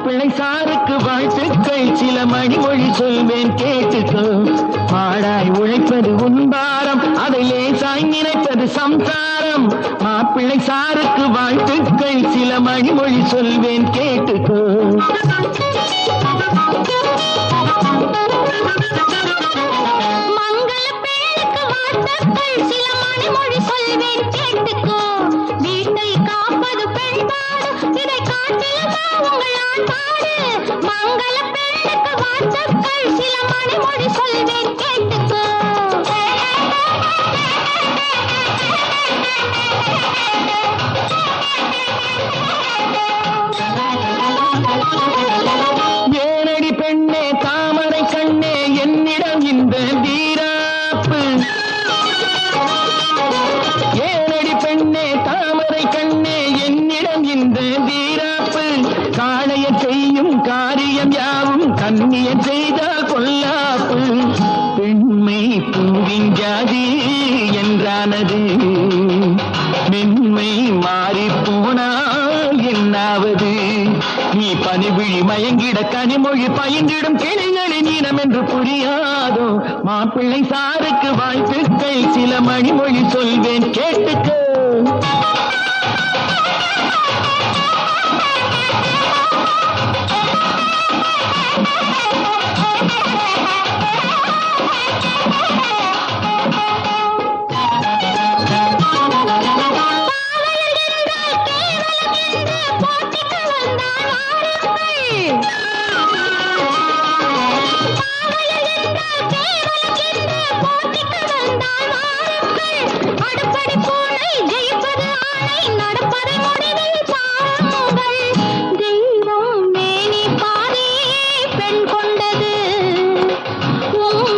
மாப்பிள்ளை சாருக்கு வாழ்த்துக்கள். சில மணிமொழி சொல்வேன் கேட்டுக்கோ. பாடாய் உழைப்பது உன்பாரம் அதை லேசாய் நினைப்பது சம்சாரம். மாப்பிள்ளை சாருக்கு வாழ்த்துக்கள் சில மணிமொழி சொல்வேன் கேட்டுக்கோ. மங்கள பெண்ணுக்கு வாழ்த்துக்கள். சில மணிமொழி சொல்வேன் கேட்டுக்கோ. புண்ணியம் செய்த கொல்லாப்பு பெண்மை பூவின் ஜாதி என்றானது. மென்மை மாறி போனால் என்னாவது? நீ பனிவிழி மயங்கிட கனிமொழி பயந்திடும் கிளைகளின் இனம் என்று புரியாதோ? மாப்பிள்ளை சாருக்கு வாழ்த்துக்கள் சில மணிமொழி சொல்வேன் கேட்டுக்கோ.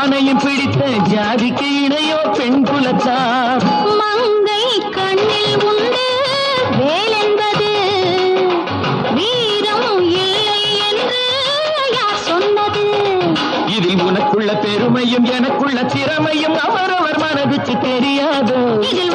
ஆணையும் பிடித்த ஜாதிக்கு இணையோ பெண் குலத்தார் மங்கை கண்ணில் உண்டு வேலென்பது வீரம் இல்லை என்று யார் சொன்னது? இதில் உனக்குள்ள பெருமையும் எனக்குள்ள திறமையும் அவரவர் மனதுக்கு தெரியாது? இதில்